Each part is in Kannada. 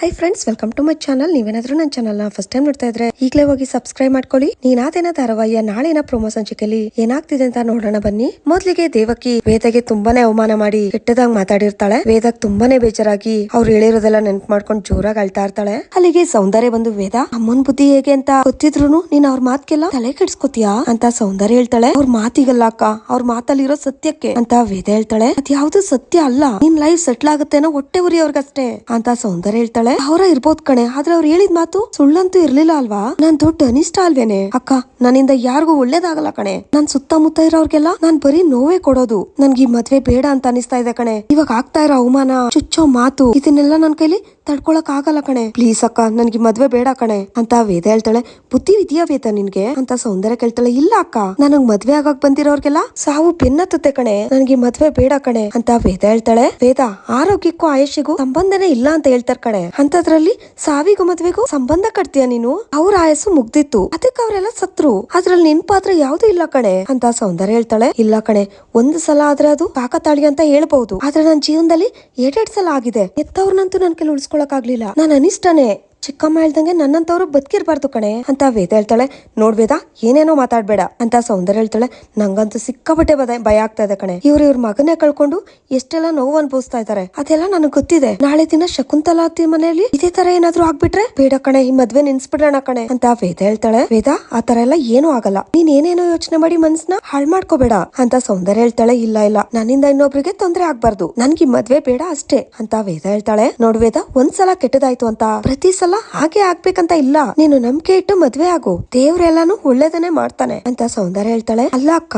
Hi friends welcome to my channel ನೀವೇನಾದ್ರೂ ನನ್ನ ಚಾನಲ್ನ ಫಸ್ಟ್ ಟೈಮ್ ನೋಡ್ತಾ ಇದ್ರೆ, ಈಗಲೇ ಹೋಗಿ ಸಬ್ಸ್ಕ್ರೈಬ್ ಮಾಡ್ಕೊಳ್ಳಿ. ನೀನಾದೇನ ಧಾರಾವಾಹಿಯ ನಾಳಿನ ಪ್ರೊಮೋ ಸಂಚಿಕೆಯಲ್ಲಿ ಏನಾಗ್ತಿದೆ ಅಂತ ನೋಡೋಣ ಬನ್ನಿ. ಮೊದಲಿಗೆ ದೇವಕಿ ವೇದಗೆ ತುಂಬಾನೇ ಅವಮಾನ ಮಾಡಿ ಕೆಟ್ಟದಾಗ ಮಾತಾಡಿರ್ತಾಳೆ. ವೇದಕ್ ತುಂಬಾನೇ ಬೇಜಾರಾಗಿ ಅವ್ರು ಹೇಳಿರೋದೆಲ್ಲ ನೆನ್ಪ್ ಮಾಡ್ಕೊಂಡು ಜೋರಾಗಿ ಅಳ್ತಾ ಇರ್ತಾಳೆ. ಅಲ್ಲಿಗೆ ಸೌಂದರ್ಯ ಬಂದು, ವೇದ, ಅಮ್ಮನ್ ಬುದ್ಧಿ ಹೇಗೆ ಅಂತ ಗೊತ್ತಿದ್ರು ನೀನ್ ಅವ್ರ ಮಾತ್ಗೆಲ್ಲ ತಲೆ ಕೆಡ್ಸ್ಕೊತೀಯಾ? ಅಂತ ಸೌಂದರ್ಯ ಹೇಳ್ತಾಳೆ. ಅವ್ರ ಮಾತಿಗಲ್ಲ ಅಕ್ಕ, ಅವ್ರ ಮಾತಲ್ಲಿರೋ ಸತ್ಯಕ್ಕೆ, ಅಂತ ವೇದ ಹೇಳ್ತಾಳೆ. ಅದ್ಯಾವ್ದು ಸತ್ಯ ಅಲ್ಲ, ನಿನ್ ಲೈಫ್ ಸೆಟ್ಲ್ ಆಗುತ್ತೇನೋ ಹೊಟ್ಟೆ ಉರಿ ಅವ್ರಿಗಷ್ಟೇ ಅಂತ ಸೌಂದರ್ಯ ಹೇಳ್ತಾಳೆ. ಅವರ ಇರ್ಬೋದು ಕಣೆ, ಆದ್ರೆ ಅವ್ರು ಹೇಳಿದ ಮಾತು ಸುಳ್ಳಂತೂ ಇರ್ಲಿಲ್ಲ ಅಲ್ವಾ? ನಾನ್ ದೊಡ್ಡ ಅನಿಷ್ಟ ಅಲ್ವೇನೆ? ಅಕ್ಕ, ನನ್ನಿಂದ ಯಾರಿಗೂ ಒಳ್ಳೇದಾಗಲ್ಲ ಕಣೆ. ನಾನ್ ಸುತ್ತಮುತ್ತ ಇರೋರ್ಗೆಲ್ಲ ನಾನ್ ಬರೀ ನೋವೇ ಕೊಡೋದು. ನನ್ಗೆ ಈ ಮದ್ವೆ ಬೇಡ ಅಂತ ಅನಿಸ್ತಾ ಇದೆ ಕಣೆ. ಇವಾಗ ಆಗ್ತಾ ಇರೋ ಅವಮಾನ, ಚುಚ್ಚೋ ಮಾತು, ಇದನ್ನೆಲ್ಲ ನನ್ ಕೈಲಿ ತಡ್ಕೊಳಕ್ ಆಗಲ್ಲ ಕಣೆ. ಪ್ಲೀಸ್ ಅಕ್ಕ, ನನ್ಗೆ ಮದ್ವೆ ಬೇಡ ಕಣೆ. ಅಂತ ವೇದ ಹೇಳ್ತಾಳೆ. ಬುದ್ಧಿ ಇದೆಯಾ ವೇದ ನಿನ್ಗೆ? ಅಂತ ಸೌಂದರ್ಯ ಕೇಳ್ತಾಳೆ. ಇಲ್ಲ ಅಕ್ಕ, ನನಗ್ ಮದ್ವೆ ಆಗಕ್ ಬಂದಿರೋರ್ಗೆಲ್ಲ ಸಾವು ಬೆನ್ನತ್ತುತ್ತೆ ಕಣೆ. ನನ್ಗೆ ಮದ್ವೆ ಬೇಡ ಕಣೆ. ಅಂತ ವೇದ ಹೇಳ್ತಾಳೆ. ವೇದ, ಆರೋಗ್ಯಕ್ಕೂ ಆಯಸ್ಸಿಗೂ ಸಂಬಂಧನೇ ಇಲ್ಲ ಅಂತ ಹೇಳ್ತಾರ ಕಣೆ. ಅಂತದ್ರಲ್ಲಿ ಸಾವಿಗೂ ಮದ್ವೆಗೂ ಸಂಬಂಧ ಕಟ್ತೀಯ ನೀನು? ಅವ್ರ ಆಯಸ್ಸು ಮುಗ್ದಿತ್ತು. ಅದಕ್ಕೆ ಅವರೆಲ್ಲ ಸತ್ರು. ಅದ್ರಲ್ಲಿ ನಿನ್ ಪಾತ್ರ ಯಾವ್ದು ಇಲ್ಲ ಕಣೆ. ಅಂತ ಸೌಂದರ್ಯ ಹೇಳ್ತಾಳೆ. ಇಲ್ಲ ಕಣೆ, ಒಂದು ಸಲ ಆದ್ರೆ ಅದು ಕಾಕತಾಳಿ ಅಂತ ಹೇಳ್ಬಹುದು. ಆದ್ರೆ ನನ್ನ ಜೀವನದಲ್ಲಿ ಎರಡೆರಡ್ ಸಲ ಆಗಿದೆ. ಎತ್ತವ್ರನ್ನಂತೂ ನನ್ ಕೆಲ ಉಳಿಸ್ಕೊಳಕ್ ಆಗ್ಲಿಲ್ಲ ನಾನು ಅನಿಷ್ಟನೇ. ಚಿಕ್ಕಮ್ಮ ಹೇಳ್ದಂಗೆ ನನ್ನಂತವ್ರು ಬದುಕಿರ್ಬಾರ್ದು ಕಣೆ ಅಂತ ವೇದ ಹೇಳ್ತಾಳೆ. ನೋಡ್ ವೇದ, ಏನೇನೋ ಮಾತಾಡ್ಬೇಡ ಅಂತ ಸೌಂದರ್ಯ ಹೇಳ್ತಾಳೆ. ನಂಗಂತೂ ಸಿಕ್ಕಾಪಟ್ಟೆ ಭಯ ಆಗ್ತಾ ಇದೆ ಕಣೆ. ಇವ್ರು ಇವ್ರ ಮಗನೇ ಕಳ್ಕೊಂಡು ಎಷ್ಟೆಲ್ಲ ನೋವು ಅನ್ಭವಿಸ್ತಾ ಇದಾರೆ ಅದೆಲ್ಲ ನನಗ್ ಗೊತ್ತಿದೆ. ನಾಳೆ ದಿನ ಶಕುಂತಲಾ ಅತ್ತಿ ಮನೆಯಲ್ಲಿ ಇದೇ ತರ ಏನಾದ್ರು ಆಗ್ಬಿಟ್ರೆ ಬೇಡ ಕಣೆ, ಈ ಮದ್ವೆ ನಿನ್ಸ್ಬಿಡೋಣ ಕಣೆ ಅಂತ ವೇದ ಹೇಳ್ತಾಳೆ. ವೇದ, ಆ ತರ ಎಲ್ಲ ಏನೂ ಆಗಲ್ಲ. ನೀನ್ ಏನೇನೋ ಯೋಚನೆ ಮಾಡಿ ಮನ್ಸನ್ನ ಹಾಳ್ ಮಾಡ್ಕೋಬೇಡ ಅಂತ ಸೌಂದರ್ಯ ಹೇಳ್ತಾಳೆ. ಇಲ್ಲ ಇಲ್ಲ, ನನ್ನಿಂದ ಇನ್ನೊಬ್ರಿಗೆ ತೊಂದ್ರೆ ಆಗ್ಬಾರ್ದು. ನನ್ಗೆ ಮದ್ವೆ ಬೇಡ ಅಷ್ಟೇ ಅಂತ ವೇದ ಹೇಳ್ತಾಳೆ. ನೋಡ್ ವೇದ, ಒಂದ್ಸಲ ಕೆಟ್ಟದಾಯ್ತು ಅಂತ ಪ್ರತಿ ಹಾಗೆ ಆಗ್ಬೇಕಂತ ಇಲ್ಲ. ನೀನು ನಂಬಿಕೆ ಇಟ್ಟು ಮದ್ವೆ ಆಗು. ದೇವ್ರೆಲ್ಲಾನು ಒಳ್ಳೇದನ್ನೇ ಮಾಡ್ತಾನೆ ಅಂತ ಸೌಂದರ್ಯ ಹೇಳ್ತಾಳೆ. ಅಲ್ಲ ಅಕ್ಕ,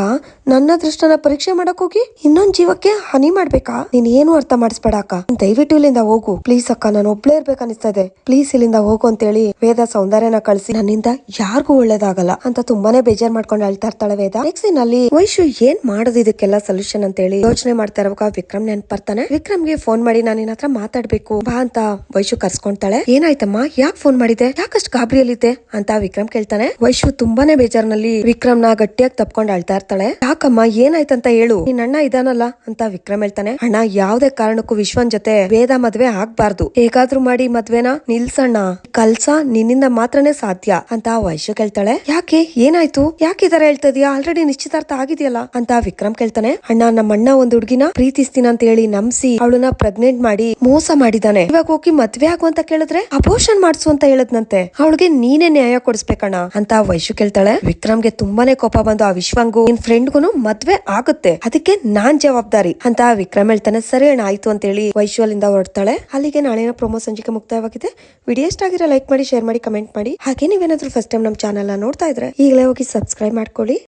ನನ್ನ ದೃಷ್ಟನ ಪರೀಕ್ಷೆ ಮಾಡಕ್ ಹೋಗಿ ಇನ್ನೊಂದ್ ಜೀವಕ್ಕೆ ಹಾನಿ ಮಾಡ್ಬೇಕಾ? ನೀನ್ ಏನು ಅರ್ಥ ಮಾಡಿಸ್ಬೇಡ ಅಕ್ಕ. ದಯವಿಟ್ಟು ಇಲ್ಲಿಂದ ಹೋಗು. ಪ್ಲೀಸ್ ಅಕ್ಕ, ನಾನು ಒಬ್ಳೇ ಇರ್ಬೇಕನ್ನಿಸ್ತಾ ಇದೆ. ಪ್ಲೀಸ್ ಇಲ್ಲಿಂದ ಹೋಗು ಅಂತೇಳಿ ವೇದ ಸೌಂದರ್ಯನ ಕಳಿಸಿ, ನನ್ನಿಂದ ಯಾರಿಗೂ ಒಳ್ಳೇದಾಗಲ್ಲ ಅಂತ ತುಂಬಾನೇ ಬೇಜಾರ್ ಮಾಡ್ಕೊಂಡು ಅಳ್ತಾ ಇರ್ತಾಳೆ ವೇದ. ನೆಕ್ಸ್ಟ್ ಅಲ್ಲಿ ವೈಶು ಏನ್ ಮಾಡೋದು ಇದಕ್ಕೆಲ್ಲ ಸೊಲ್ಯೂಷನ್ ಅಂತ ಹೇಳಿ ಯೋಚನೆ ಮಾಡ್ತಾ ಇರುವಾಗ ವಿಕ್ರಮ್ ನೆನ್ಪರ್ತಾನೆ ವಿಕ್ರಮ್ಗೆ ಫೋನ್ ಮಾಡಿ ನಾನು ನಿನ್ನ ಹತ್ರ ಮಾತಾಡ್ಬೇಕು. ಬಾ ಅಂತ ವೈಶು ಕರ್ಸ್ಕೊಂತಾಳೆ. ಏನಾಯ್ತಮ್ಮ? ಯಾಕೆ ಫೋನ್ ಮಾಡಿದೆ ಯಾಕಷ್ಟು ಗಾಬರಿಯಲ್ಲಿದ್ದೆ? ಅಂತ ವಿಕ್ರಮ್ ಕೇಳ್ತಾನೆ. ವೈಶು ತುಂಬಾನೇ ಬೇಜಾರ್ನಲ್ಲಿ ವಿಕ್ರಮ್ನ ಗಟ್ಟಿಯಾಗಿ ತಪ್ಕೊಂಡು ಅಳ್ತಾ ಇರ್ತಾಳೆ. ಯಾಕಮ್ಮ, ಏನಾಯ್ತಂತ ಹೇಳು? ನಿನ್ನ ಅಣ್ಣ ಇದಾನಲ್ಲ? ಅಂತ ವಿಕ್ರಮ್ ಹೇಳ್ತಾನೆ. ಅಣ್ಣ, ಯಾವ್ದೇ ಕಾರಣಕ್ಕೂ ವಿಶ್ವನ್ ಜೊತೆ ವೇದ ಮದ್ವೆ ಆಗ್ಬಾರ್ದು. ಹೇಗಾದ್ರೂ ಮಾಡಿ ಮದ್ವೆನ ನಿಲ್ಸಣ್ಣ. ಕಲ್ಸ ನಿನ್ನಿಂದ ಮಾತ್ರನೇ ಸಾಧ್ಯ ಅಂತ ವೈಶು ಕೇಳ್ತಾಳೆ. ಯಾಕೆ? ಏನಾಯ್ತು? ಯಾಕೆ ತರ ಹೇಳ್ತಾ ಆಲ್ರೆಡಿ ನಿಶ್ಚಿತಾರ್ಥ ಆಗಿದೆಯಲ್ಲ? ಅಂತ ವಿಕ್ರಮ್ ಕೇಳ್ತಾನೆ. ಅಣ್ಣ ನಮ್ಮ ಅಣ್ಣ ಒಂದ್ ಹುಡುಗಿನ ಪ್ರೀತಿಸ್ತೀನಿ ಅಂತ ಹೇಳಿ ನಂಬಿಸಿ ಅವಳನ್ನ ಪ್ರೆಗ್ನೆಂಟ್ ಮಾಡಿ ಮೋಸ ಮಾಡಿದಾನೆ ಇವಾಗ ಹೋಗಿ ಮದ್ವೆ ಆಗು ಅಂತ ಕೇಳಿದ್ರೆ? ಅಬೋಷನ್ ಮಾಡ್ಸು ಅಂತ ಹೇಳದ್ನಂತೆ. ಅವಳಿಗೆ ನೀನೇ ನ್ಯಾಯ ಕೊಡಿಸ್ಬೇಕಣ್ಣ, ಅಂತ ವೈಶು ಕೇಳ್ತಾಳೆ. ವಿಕ್ರಮ್ಗೆ ತುಂಬಾನೇ ಕೋಪ ಬಂದು ಆ ವಿಶ್ವಂಗು, ನಿನ್ ಫ್ರೆಂಡ್ಗುನು ಮದ್ವೆ ಆಗುತ್ತೆ. ಅದಕ್ಕೆ ನಾನ್ ಜವಾಬ್ದಾರಿ, ಅಂತ ವಿಕ್ರಮ್ ಹೇಳ್ತಾನೆ. ಸರಿ ಅಣ್ಣ, ಆಯ್ತು ಅಂತ ಹೇಳಿ ವೈಶು ಅಲ್ಲಿಂದ ಹೊರಡ್ತಾಳೆ. ಅಲ್ಲಿಗೆ ನಾಳೆನ ಪ್ರೊಮೋ ಸಂಚಿಕೆ ಮುಕ್ತಾಯವಾಗಿದೆ. ವಿಡಿಯೋ ಇಷ್ಟ ಆಗಿರೋ ಲೈಕ್ ಮಾಡಿ, ಶೇರ್ ಮಾಡಿ, ಕಮೆಂಟ್ ಮಾಡಿ. ಹಾಗೆ ನೀವೇನಾದ್ರೂ ಫಸ್ಟ್ ಟೈಮ್ ನಮ್ಮ ಚಾನಲ್ ನೋಡ್ತಾ ಇದ್ರೆ ಈಗಲೇ ಹೋಗಿ ಸಬ್ಸ್ಕ್ರೈಬ್ ಮಾಡ್ಕೊಳ್ಳಿ.